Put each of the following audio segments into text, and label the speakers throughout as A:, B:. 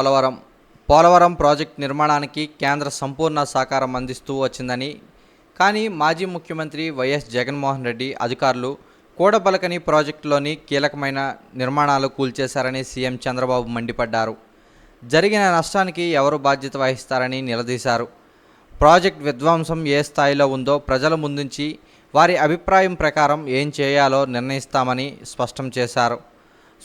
A: Polavaram. Polavaram project నిర్మాణానికి కేంద్ర సంపూర్ణ సహకారం అందిస్తూ వచ్చిందని కానీ మాజీ ముఖ్యమంత్రి వైఎస్ జగన్మోహన్ రెడ్డి అధికారులు కూడబలకని ప్రాజెక్టులోని కీలకమైన నిర్మాణాలు కూల్చేశారని సీఎం చంద్రబాబు మండిపడ్డారు. జరిగిన నష్టానికి ఎవరు బాధ్యత వహిస్తారని నిలదీశారు. ప్రాజెక్ట్ విధ్వంసం ఏ స్థాయిలో ఉందో ప్రజల ముందుంచి వారి అభిప్రాయం ప్రకారం ఏం చేయాలో నిర్ణయిస్తామని స్పష్టం చేశారు.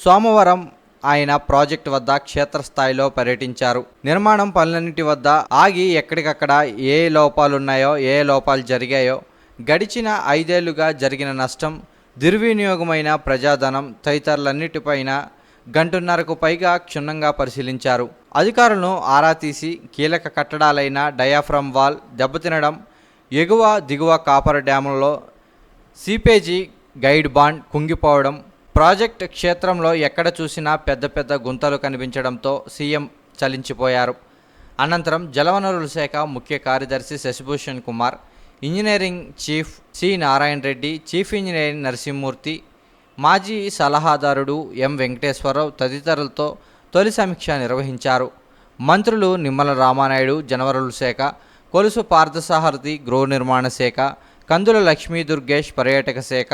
A: సోమవారం ఆయన ప్రాజెక్టు వద్ద క్షేత్రస్థాయిలో పర్యటించారు. నిర్మాణం పనులన్నిటి వద్ద ఆగి ఎక్కడికక్కడ ఏ లోపాలున్నాయో ఏ లోపాలు జరిగాయో గడిచిన ఐదేళ్ళుగా జరిగిన నష్టం దుర్వినియోగమైన ప్రజాధనం తదితరులన్నిటిపైన గంటున్నరకు పైగా క్షుణ్ణంగా పరిశీలించారు. అధికారులను ఆరా తీసి కీలక కట్టడాలైన డయాఫ్రమ్ వాల్ దెబ్బతినడం ఎగువ దిగువ కాపర్ డ్యాములలో సీపేజీ గైడ్ బాండ్ కుంగిపోవడం ప్రాజెక్ట్ క్షేత్రంలో ఎక్కడ చూసినా పెద్ద పెద్ద గుంతలు కనిపించడంతో సీఎం చలించిపోయారు. అనంతరం జలవనరుల శాఖ ముఖ్య కార్యదర్శి Shashibhushan Kumar engineering chief C Narayana Reddy chief engineer Narasimhamurthy మాజీ సలహాదారుడు ఎం వెంకటేశ్వరరావు తదితరులతో తొలి సమీక్ష నిర్వహించారు. మంత్రులు నిమ్మల రామానాయుడు జనవరుల శాఖ కొలుసు పార్థసారథి గృహ నిర్మాణ శాఖ కందుల లక్ష్మీ దుర్గేష్ పర్యాటక శాఖ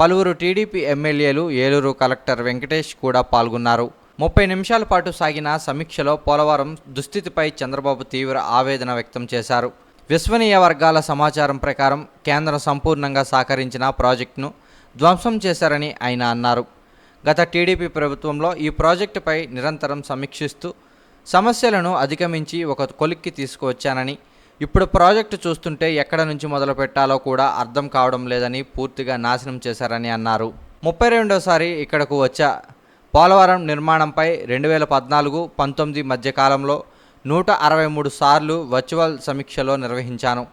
A: పలువురు టీడీపీ ఎమ్మెల్యేలు ఏలూరు కలెక్టర్ వెంకటేష్ కూడా పాల్గొన్నారు. ముప్పై నిమిషాల పాటు సాగిన సమీక్షలో పోలవరం దుస్థితిపై చంద్రబాబు తీవ్ర ఆవేదన వ్యక్తం చేశారు. విశ్వనీయ వర్గాల సమాచారం ప్రకారం కేంద్రం సంపూర్ణంగా సహకరించిన ప్రాజెక్టును ధ్వంసం చేశారని ఆయన అన్నారు. గత టీడీపీ ప్రభుత్వంలో ఈ ప్రాజెక్టుపై నిరంతరం సమీక్షిస్తూ సమస్యలను అధిగమించి ఒక కొలిక్కి తీసుకువచ్చానని ఇప్పుడు ప్రాజెక్టు చూస్తుంటే ఎక్కడ నుంచి మొదలు పెట్టాలో కూడా అర్థం కావడం లేదని పూర్తిగా నాశనం చేశారని అన్నారు. ముప్పై రెండోసారి ఇక్కడకు వచ్చా. పోలవరం నిర్మాణంపై రెండు వేల పద్నాలుగు పంతొమ్మిది మధ్యకాలంలో నూట అరవై మూడు సార్లు వర్చువల్ సమీక్షలో నిర్వహించాను.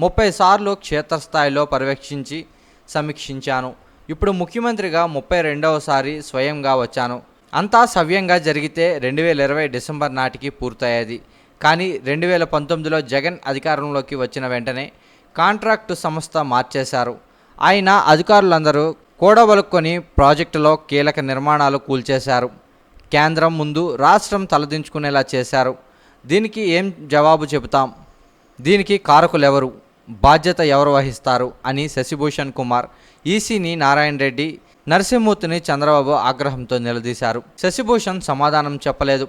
A: ముప్పై సార్లు క్షేత్రస్థాయిలో పర్యవేక్షించి సమీక్షించాను. ఇప్పుడు ముఖ్యమంత్రిగా ముప్పై రెండవసారి స్వయంగా వచ్చాను. అంతా సవ్యంగా జరిగితే రెండు వేల ఇరవై డిసెంబర్ నాటికి పూర్తయ్యేది. కానీ రెండు వేల పంతొమ్మిదిలో జగన్ అధికారంలోకి వచ్చిన వెంటనే కాంట్రాక్టు సంస్థ మార్చేశారు. ఆయన అధికారులందరూ కూడబలుక్కొని ప్రాజెక్టులో కీలక నిర్మాణాలు కూల్చేశారు. కేంద్రం ముందు రాష్ట్రం తలదించుకునేలా చేశారు. దీనికి ఏం జవాబు చెబుతాం? దీనికి కారకులెవరు? బాధ్యత ఎవరు వహిస్తారు? అని శశిభూషణ్ కుమార్ ఈసీని నారాయణ రెడ్డి నరసింహమూర్తిని చంద్రబాబు ఆగ్రహంతో నిలదీశారు. శశిభూషణ్ సమాధానం చెప్పలేదు.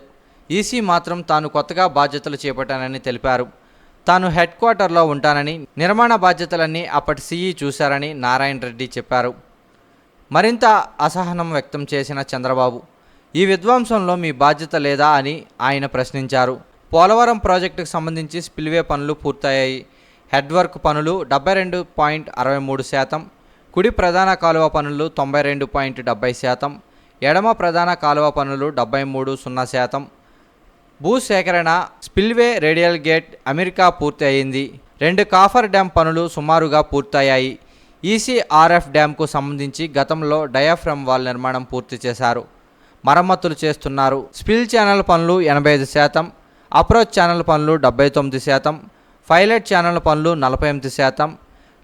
A: ఈసీ మాత్రం తాను కొత్తగా బాధ్యతలు చేపట్టానని తెలిపారు. తాను హెడ్ క్వార్టర్లో ఉంటానని నిర్మాణ బాధ్యతలన్నీ అప్పటి సీఈ చూశారని నారాయణ రెడ్డి చెప్పారు. మరింత అసహనం వ్యక్తం చేసిన చంద్రబాబు ఈ విధ్వంసంలో మీ బాధ్యత లేదా అని ఆయన ప్రశ్నించారు. పోలవరం ప్రాజెక్టుకు సంబంధించి స్పిల్వే పనులు పూర్తయ్యాయి. హెడ్ వర్క్ పనులు డెబ్బై రెండు పాయింట్ అరవై మూడు శాతం కుడి ప్రధాన కాలువ పనులు తొంభై రెండు పాయింట్ డెబ్బై శాతం ఎడమ ప్రధాన కాలువ పనులు డెబ్బై మూడు సున్నా శాతం భూసేకరణ స్పిల్వే రేడియల్ గేట్ అమెరికా పూర్తి అయింది. రెండు కాఫర్ డ్యామ్ పనులు సుమారుగా పూర్తయ్యాయి. ఈసీఆర్ఎఫ్ డ్యాంకు సంబంధించి గతంలో డయాఫ్రమ్ వాల్ నిర్మాణం పూర్తి చేశారు. మరమ్మతులు చేస్తున్నారు. స్పిల్ ఛానల్ పనులు ఎనభై ఐదు శాతం అప్రోచ్ ఛానల్ పనులు డెబ్బై తొమ్మిది శాతం పైలట్ ఛానల్ పనులు నలభై ఎనిమిది శాతం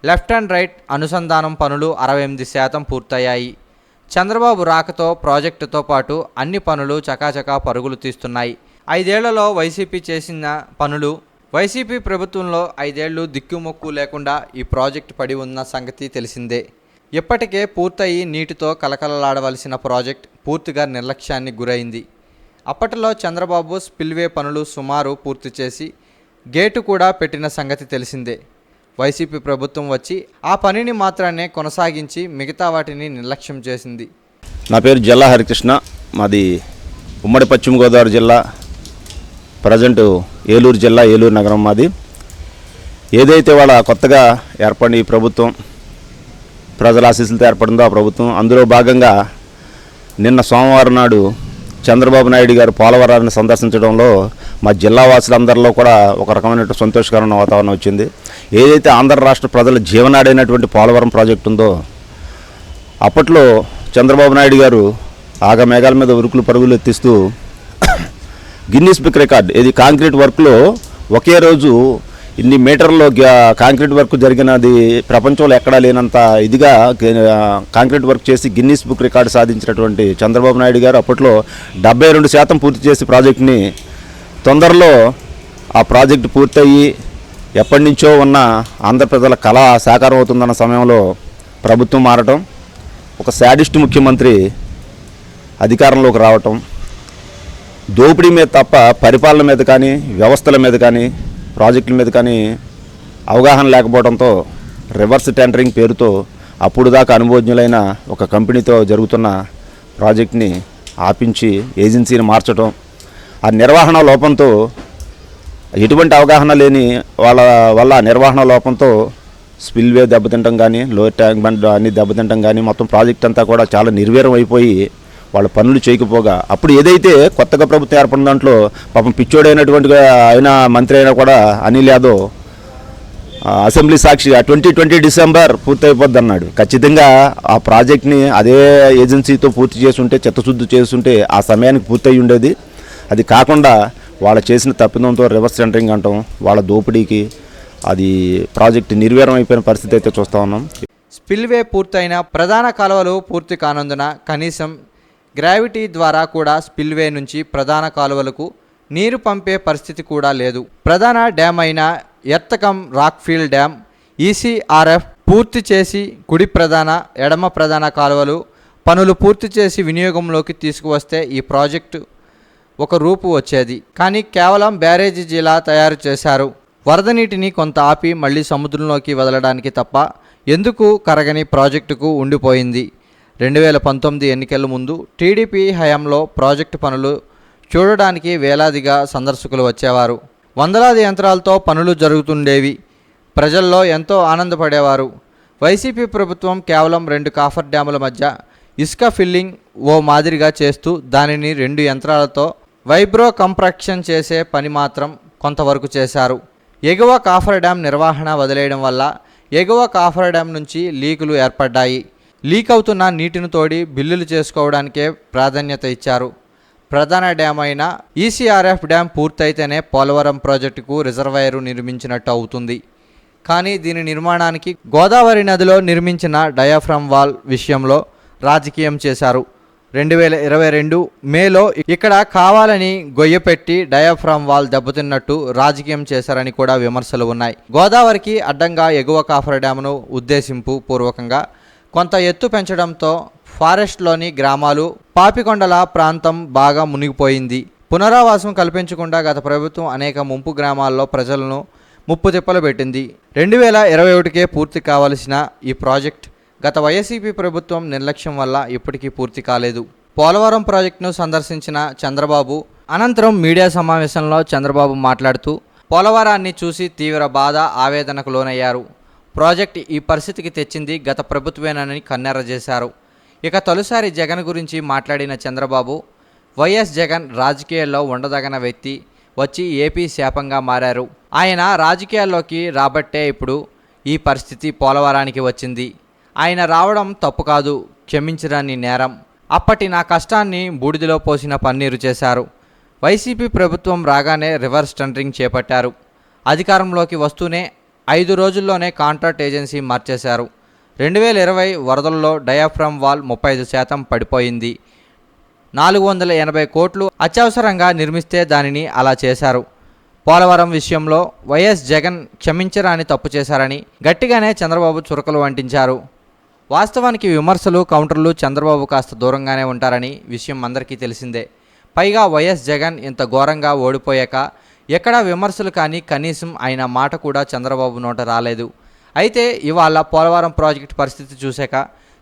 A: లెఫ్ట్ అండ్ రైట్ అనుసంధానం పనులు అరవై ఎనిమిది శాతం పూర్తయ్యాయి. చంద్రబాబు రాకతో ప్రాజెక్టుతో పాటు అన్ని పనులు చకాచకా పరుగులు తీస్తున్నాయి. ఐదేళ్ళలో వైసీపీ చేసిన పనులు వైసీపీ ప్రభుత్వంలో ఐదేళ్ళు దిక్కుమొక్కు లేకుండా ఈ ప్రాజెక్టు పడి ఉన్న సంగతి తెలిసిందే. ఇప్పటికే పూర్తయి నీటితో కలకలలాడవలసిన ప్రాజెక్ట్ పూర్తిగా నిర్లక్ష్యాన్ని గురైంది. అప్పట్లో చంద్రబాబు స్పిల్వే పనులు సుమారు పూర్తి చేసి గేటు కూడా పెట్టిన సంగతి తెలిసిందే. వైసీపీ ప్రభుత్వం వచ్చి ఆ పనిని మాత్రమే కొనసాగించి మిగతా వాటిని నిర్లక్ష్యం చేసింది.
B: నా పేరు జల్లా హరికృష్ణ. మాది ఉమ్మడి పశ్చిమ గోదావరి జిల్లా. ప్రజెంట్ ఏలూరు జిల్లా ఏలూరు నగరం మాది. ఏదైతే వాళ్ళ కొత్తగా ఏర్పడిన ఈ ప్రభుత్వం ప్రజల ఆశీస్సులతో ఏర్పడిందో ఆ ప్రభుత్వం అందులో భాగంగా నిన్న సోమవారం నాడు చంద్రబాబు నాయుడు గారు పోలవరాన్ని సందర్శించడంలో మా జిల్లా వాసులందరిలో కూడా ఒక రకమైన సంతోషకరమైన వాతావరణం వచ్చింది. ఏదైతే ఆంధ్ర రాష్ట్ర ప్రజల జీవనాడైనటువంటి పోలవరం ప్రాజెక్టు ఉందో అప్పట్లో చంద్రబాబు నాయుడు గారు ఆగ మేఘాల మీద ఉరుకులు పరుగులు ఎత్తిస్తూ గిన్నీస్ బుక్ రికార్డ్ ఇది కాంక్రీట్ వర్క్లో ఒకే రోజు ఇన్ని మీటర్లో గ్యా- కాంక్రీట్ వర్క్ జరిగినది ప్రపంచంలో ఎక్కడా లేనంత ఇదిగా కాంక్రీట్ వర్క్ చేసి గిన్నీస్ బుక్ రికార్డు సాధించినటువంటి చంద్రబాబు నాయుడు గారు అప్పట్లో డెబ్బై రెండు శాతం పూర్తి చేసి ప్రాజెక్ట్ని తొందరలో ఆ ప్రాజెక్టు పూర్తయ్యి ఎప్పటి నుంచో ఉన్న ఆంధ్రప్రజల కళ సాకారం అవుతుందన్న సమయంలో ప్రభుత్వం మారటం ఒక శాడిస్ట్ ముఖ్యమంత్రి అధికారంలోకి రావటం దోపిడీ మీద తప్ప పరిపాలన మీద కానీ వ్యవస్థల మీద కానీ ప్రాజెక్టుల మీద కానీ అవగాహన లేకపోవడంతో రివర్స్ టెండరింగ్ పేరుతో అప్పుడు దాకా అనుభవజ్ఞులైన ఒక కంపెనీతో జరుగుతున్న ప్రాజెక్ట్ని ఆపించి ఏజెన్సీని మార్చడం ఆ నిర్వహణ లోపంతో ఎటువంటి అవగాహన లేని వాళ్ళ వల్ల నిర్వహణ లోపంతో స్పిల్వే దెబ్బతింటం కానీ లో ట్యాంక్ బండ్ అన్ని దెబ్బతింటం కానీ మొత్తం ప్రాజెక్ట్ అంతా కూడా చాలా నిర్వీర్యం అయిపోయి వాళ్ళ పనులు చేయకపోగా అప్పుడు ఏదైతే కొత్తగా ప్రభుత్వం ఏర్పడిన దాంట్లో పాపం పిచ్చోడైనటువంటి అయినా మంత్రి అయినా కూడా అనిల్ యాదవ్ అసెంబ్లీ సాక్షి ట్వంటీ ట్వంటీ డిసెంబర్ పూర్తి అయిపోద్ది అన్నాడు. ఖచ్చితంగా ఆ ప్రాజెక్ట్ని అదే ఏజెన్సీతో పూర్తి చేసుంటే చిత్తశుద్ధి చేస్తుంటే ఆ సమయానికి పూర్తయి ఉండేది. అది కాకుండా వాళ్ళు చేసిన తప్పిదంతో రివర్స్ సెంటరింగ్ అంటాం వాళ్ళ దోపిడీకి అది ప్రాజెక్ట్ నిర్వీర్యం అయిపోయిన పరిస్థితి అయితే చూస్తూ ఉన్నాం.
A: స్పిల్వే పూర్తయిన ప్రధాన కాలువలు పూర్తి కానందున కనీసం గ్రావిటీ ద్వారా కూడా స్పిల్వే నుంచి ప్రధాన కాలువలకు నీరు పంపే పరిస్థితి కూడా లేదు. ప్రధాన డ్యామ్ అయిన ఎత్తకం రాక్ఫీల్డ్ డ్యామ్ ఈసీఆర్ఎఫ్ పూర్తి చేసి కుడి ప్రధాన ఎడమ ప్రధాన కాలువలు పనులు పూర్తి చేసి వినియోగంలోకి తీసుకువస్తే ఈ ప్రాజెక్టు ఒక రూపు వచ్చేది. కానీ కేవలం బ్యారేజీ జిలా తయారు చేశారు. వరద నీటిని కొంత ఆపి మళ్ళీ సముద్రంలోకి వదలడానికి తప్ప ఎందుకు కరగని ప్రాజెక్టుకు ఉండిపోయింది? రెండు వేల పంతొమ్మిది ఎన్నికల ముందు టీడీపీ హయాంలో ప్రాజెక్టు పనులు చూడడానికి వేలాదిగా సందర్శకులు వచ్చేవారు. వందలాది యంత్రాలతో పనులు జరుగుతుండేవి. ప్రజల్లో ఎంతో ఆనందపడేవారు. వైసీపీ ప్రభుత్వం కేవలం రెండు కాఫర్ డ్యాముల మధ్య ఇసుక ఫిల్లింగ్ ఓ మాదిరిగా చేస్తూ దానిని రెండు యంత్రాలతో వైబ్రో కంప్రక్షన్ చేసే పని మాత్రం కొంతవరకు చేశారు. ఎగువ కాఫర్ డ్యాం నిర్వహణ వదిలేయడం వల్ల ఎగువ కాఫర్ డ్యాం నుంచి లీకులు ఏర్పడ్డాయి. లీక్ అవుతున్న నీటిని తోడి బిల్లులు చేసుకోవడానికే ప్రాధాన్యత ఇచ్చారు. ప్రధాన డ్యామ్ అయిన ఈసీఆర్ఎఫ్ డ్యామ్ పూర్తయితేనే పోలవరం ప్రాజెక్టుకు రిజర్వాయరు నిర్మించినట్టు అవుతుంది. కానీ దీని నిర్మాణానికి గోదావరి నదిలో నిర్మించిన డయాఫ్రమ్ వాల్ విషయంలో రాజకీయం చేశారు. రెండు వేల ఇరవై రెండు మేలో ఇక్కడ కావాలని గొయ్యపెట్టి డయాఫ్రామ్ వాల్ దెబ్బతిన్నట్టు రాజకీయం చేశారని కూడా విమర్శలు ఉన్నాయి. గోదావరికి అడ్డంగా ఎగువ కాఫర్ డ్యామును ఉద్దేశింపు పూర్వకంగా కొంత ఎత్తు పెంచడంతో ఫారెస్ట్లోని గ్రామాలు పాపికొండల ప్రాంతం బాగా మునిగిపోయింది. పునరావాసం కల్పించకుండా గత ప్రభుత్వం అనేక ముంపు గ్రామాల్లో ప్రజలను ముప్పు తిప్పలు పెట్టింది. రెండు వేల ఇరవై ఒకటికే పూర్తి కావలసిన ఈ ప్రాజెక్ట్ గత వైఎస్సీపీ ప్రభుత్వం నిర్లక్ష్యం వల్ల ఇప్పటికీ పూర్తి కాలేదు. పోలవరం ప్రాజెక్టును సందర్శించిన చంద్రబాబు అనంతరం మీడియా సమావేశంలో చంద్రబాబు మాట్లాడుతూ పోలవరాన్ని చూసి తీవ్ర బాధ ఆవేదనకు లోనయ్యారు. ప్రాజెక్ట్ ఈ పరిస్థితికి తెచ్చింది గత ప్రభుత్వేనని కన్నెర చేశారు. ఇక తొలిసారి జగన్ గురించి మాట్లాడిన చంద్రబాబు వైఎస్ జగన్ రాజకీయాల్లో ఉండదగిన వ్యక్తి వచ్చి ఏపీ శాపంగా మారారు. ఆయన రాజకీయాల్లోకి రాబట్టే ఇప్పుడు ఈ పరిస్థితి పోలవరానికి వచ్చింది. ఆయన రావడం తప్పు కాదు క్షమించడాన్ని నేరం. అప్పటి నా కష్టాన్ని బూడిదలో పోసిన పన్నీరు చేశారు. వైసీపీ ప్రభుత్వం రాగానే రివర్స్ టెండరింగ్ చేపట్టారు. అధికారంలోకి వస్తూనే ఐదు రోజుల్లోనే కాంట్రాక్ట్ ఏజెన్సీ మార్చేశారు. రెండు వేల ఇరవై వరదల్లో డయాఫ్రమ్ వాల్ ముప్పై ఐదు శాతం పడిపోయింది. నాలుగు వందల ఎనభై కోట్లు అత్యవసరంగా నిర్మిస్తే దానిని అలా చేశారు. పోలవరం విషయంలో వైఎస్ జగన్ క్షమించరాని తప్పు చేశారని గట్టిగానే చంద్రబాబు చురకలు అంటించారు. వాస్తవానికి విమర్శలు కౌంటర్లు చంద్రబాబు కాస్త దూరంగానే ఉంటారని విషయం అందరికీ తెలిసిందే. పైగా వైఎస్ జగన్ ఇంత ఘోరంగా ఓడిపోయాక ఎక్కడా విమర్శలు కానీ కనీసం ఆయన మాట కూడా చంద్రబాబు నోట రాలేదు. అయితే ఇవాళ పోలవరం ప్రాజెక్టు పరిస్థితి చూశాక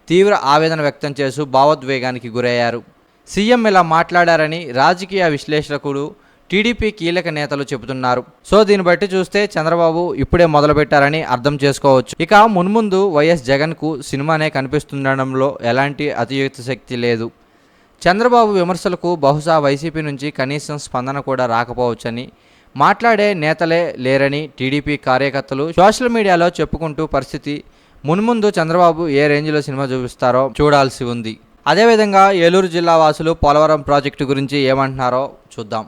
A: తీవ్ర ఆవేదన వ్యక్తం చేస్తూ భావోద్వేగానికి గురయ్యారు. సీఎం ఇలా మాట్లాడారని రాజకీయ విశ్లేషకులు టీడీపీ కీలక నేతలు చెబుతున్నారు. సో దీన్ని బట్టి చూస్తే చంద్రబాబు ఇప్పుడే మొదలుపెట్టారని అర్థం చేసుకోవచ్చు. ఇక మున్ముందు వైఎస్ జగన్కు సినిమానే కనిపిస్తుండడంలో ఎలాంటి అతియుక్త శక్తి లేదు. చంద్రబాబు విమర్శలకు బహుశా వైసీపీ నుంచి కనీసం స్పందన కూడా రాకపోవచ్చని మాట్లాడే నేతలే లేరని టీడీపీ కార్యకర్తలు సోషల్ మీడియాలో చెప్పుకుంటూ పరిస్థితి మున్ముందు చంద్రబాబు ఏ రేంజ్లో సినిమా చూపిస్తారో చూడాల్సి ఉంది. అదేవిధంగా ఏలూరు జిల్లా వాసులు పోలవరం ప్రాజెక్టు గురించి ఏమంటున్నారో చూద్దాం.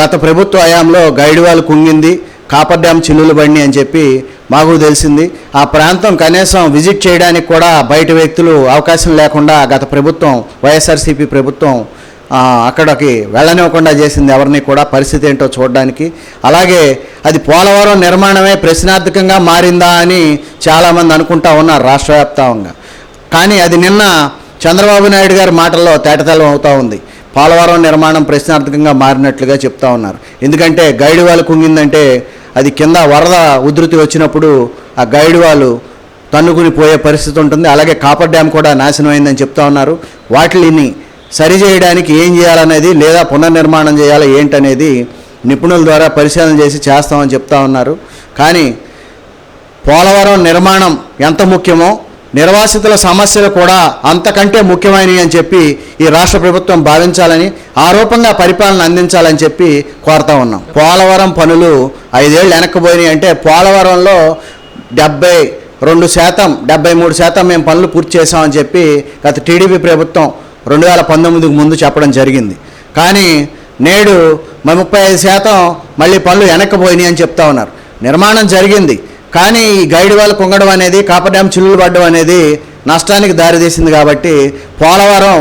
C: గత ప్రభుత్వ హయాంలో గైడ్వాల్ కుంగింది కాపర్ డ్యామ్ చిల్లులు బండి అని చెప్పి మాకు తెలిసింది. ఆ ప్రాంతం కనీసం విజిట్ చేయడానికి కూడా బయట వ్యక్తులు అవకాశం లేకుండా గత ప్రభుత్వం వైఎస్ఆర్సీపీ ప్రభుత్వం అక్కడికి వెళ్ళనివ్వకుండా చేసింది ఎవరిని కూడా పరిస్థితి ఏంటో చూడడానికి. అలాగే అది పోలవరం నిర్మాణమే ప్రశ్నార్థకంగా మారిందా అని చాలామంది అనుకుంటా ఉన్నారు రాష్ట్ర వ్యాప్తంగా. కానీ అది నిన్న చంద్రబాబు నాయుడు గారి మాటల్లో తేటతెల్లం అవుతూ ఉంది. పోలవరం నిర్మాణం ప్రశ్నార్థకంగా మారినట్లుగా చెప్తా ఉన్నారు. ఎందుకంటే గైడ్ వాళ్ళు కుంగిందంటే అది కింద వరద ఉధృతి వచ్చినప్పుడు ఆ గైడ్ వాళ్ళు తన్నుకుని పోయే పరిస్థితి ఉంటుంది. అలాగే కాపర్ డ్యామ్ కూడా నాశనం అయిందని చెప్తా ఉన్నారు. వాటిని సరి చేయడానికి ఏం చేయాలనేది లేదా పునర్నిర్మాణం చేయాలి ఏంటనేది నిపుణుల ద్వారా పరిశీలన చేసి చేస్తామని చెప్తా ఉన్నారు. కానీ పోలవరం నిర్మాణం ఎంత ముఖ్యమో నిర్వాసితుల సమస్యలు కూడా అంతకంటే ముఖ్యమైనవి అని చెప్పి ఈ రాష్ట్ర ప్రభుత్వం భావించాలని ఆరోపంగా పరిపాలన అందించాలని చెప్పి కోరుతా ఉన్నాం. పోలవరం పనులు ఐదేళ్ళు వెనక్కిపోయినాయి అంటే పోలవరంలో డెబ్బై రెండు శాతం డెబ్బై మూడు శాతం మేము పనులు పూర్తి చేసామని చెప్పి గత టీడీపీ ప్రభుత్వం రెండు వేల పంతొమ్మిదికి ముందు చెప్పడం జరిగింది. కానీ నేడు ముప్పై ఐదు శాతం మళ్ళీ పనులు వెనక్కిపోయినాయి అని చెప్తా ఉన్నారు. నిర్మాణం జరిగింది. కానీ ఈ గైడ్ వాళ్ళు కుంగడం అనేది కాపర్ డ్యామ్ చిల్లులు పడడం అనేది నష్టానికి దారితీసింది కాబట్టి పోలవరం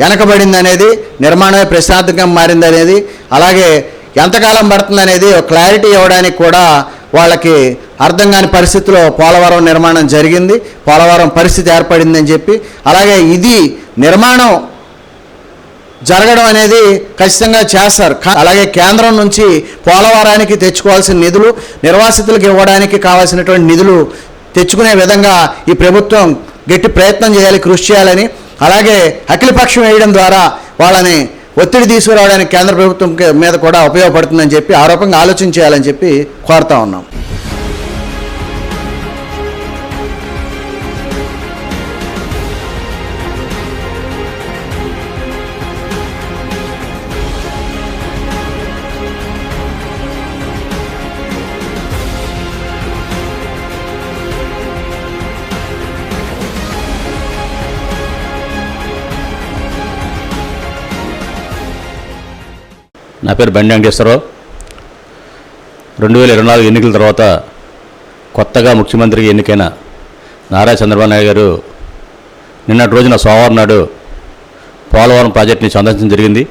C: వెనకబడింది అనేది నిర్మాణమే ప్రశ్నార్థకంగా మారింది అనేది అలాగే ఎంతకాలం పడుతుంది అనేది ఒక క్లారిటీ ఇవ్వడానికి కూడా వాళ్ళకి అర్థం కాని పరిస్థితిలో పోలవరం నిర్మాణం జరిగింది పోలవరం పరిస్థితి ఏర్పడిందని చెప్పి అలాగే ఇది నిర్మాణం జరగడం అనేది ఖచ్చితంగా చేస్తారు. అలాగే కేంద్రం నుంచి పోలవరానికి తెచ్చుకోవాల్సిన నిధులు నిర్వాసితులకు ఇవ్వడానికి కావాల్సినటువంటి నిధులు తెచ్చుకునే విధంగా ఈ ప్రభుత్వం గట్టి ప్రయత్నం చేయాలి కృషి చేయాలని. అలాగే అఖిలపక్షం వేయడం ద్వారా వాళ్ళని ఒత్తిడి తీసుకురావడానికి కేంద్ర ప్రభుత్వం మీద కూడా ఉపయోగపడుతుందని చెప్పి ఆరోపంగా ఆలోచన చేయాలని చెప్పి కోరుతా ఉన్నాం.
D: నా పేరు బండి వెంకటేశ్వరరావు. రెండు వేల ఇరవై నాలుగు ఎన్నికల తర్వాత కొత్తగా ముఖ్యమంత్రికి ఎన్నికైన నారా చంద్రబాబు నాయుడు గారు నిన్నటి రోజున సోమవారం నాడు పోలవరం ప్రాజెక్టుని సందర్శించడం జరిగింది.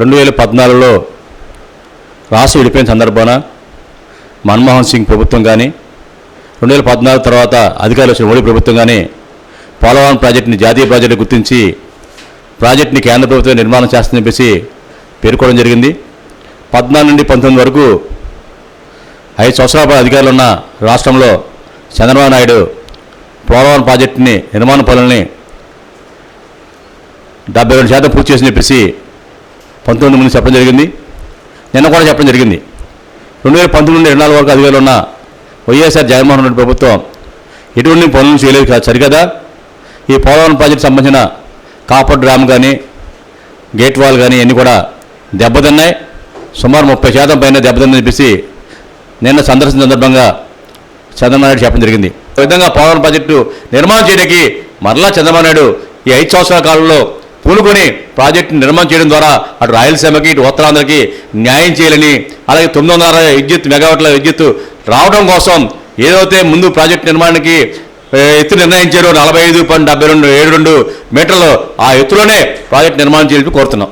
D: రెండు వేల పద్నాలుగులో రాష్ట్రం విడిపోయిన సందర్భాన మన్మోహన్ సింగ్ ప్రభుత్వం కానీ రెండు వేల పద్నాలుగు తర్వాత అధికారులు వచ్చిన మోడీ ప్రభుత్వం కానీ పోలవరం ప్రాజెక్టుని జాతీయ ప్రాజెక్టు గుర్తించి ప్రాజెక్టుని కేంద్ర ప్రభుత్వం నిర్మాణం చేస్తుందని చెప్పేసి పేర్కోవడం జరిగింది. పద్నాలుగు నుండి పంతొమ్మిది వరకు ఐదు సంవత్సరాల పాటు అధికారులు ఉన్న రాష్ట్రంలో చంద్రబాబు నాయుడు పోలవరం ప్రాజెక్టుని నిర్మాణ పనులని డెబ్బై రెండు శాతం పూర్తి చేసి చెప్పేసి పంతొమ్మిది ముందు చెప్పడం జరిగింది. నిన్న కూడా చెప్పడం జరిగింది. రెండు వేల పంతొమ్మిది నుండి రెండు నాలుగు వరకు అధికారులు ఉన్న వైఎస్ఆర్ జగన్మోహన్ రెడ్డి ప్రభుత్వం ఎటువంటి పనులు చేయలేదు కాదు సరికదా ఈ పోలవరం ప్రాజెక్టు సంబంధించిన కాపర్ డ్రామ్ కానీ గేట్ వాల్ కానీ అన్నీ కూడా దెబ్బతిన్నాయి. సుమారు ముప్పై శాతం పైన దెబ్బతిందని చెప్పేసి నిన్న సందర్శన సందర్భంగా చంద్రబాబు నాయుడు చెప్పడం జరిగింది. ఈ విధంగా పోలవరం ప్రాజెక్టు నిర్మాణం చేయడానికి మరలా చంద్రబాబు నాయుడు ఈ ఐదు సంవత్సరాల కాలంలో పూనుకొని ప్రాజెక్టు నిర్మాణం చేయడం ద్వారా అటు రాయలసీమకి ఇటు ఉత్తరాంధ్రకి న్యాయం చేయాలని అలాగే తొమ్మిది వందల విద్యుత్ మెగావాట్ల విద్యుత్ రావడం కోసం ఏదైతే ముందు ప్రాజెక్టు నిర్మాణానికి ఎత్తు నిర్ణయించారో నలభై ఐదు పాయింట్ డెబ్బై రెండు ఏడు రెండు మీటర్లు ఆ ఎత్తులోనే ప్రాజెక్టు నిర్మాణం చేయాలని కోరుతున్నాం.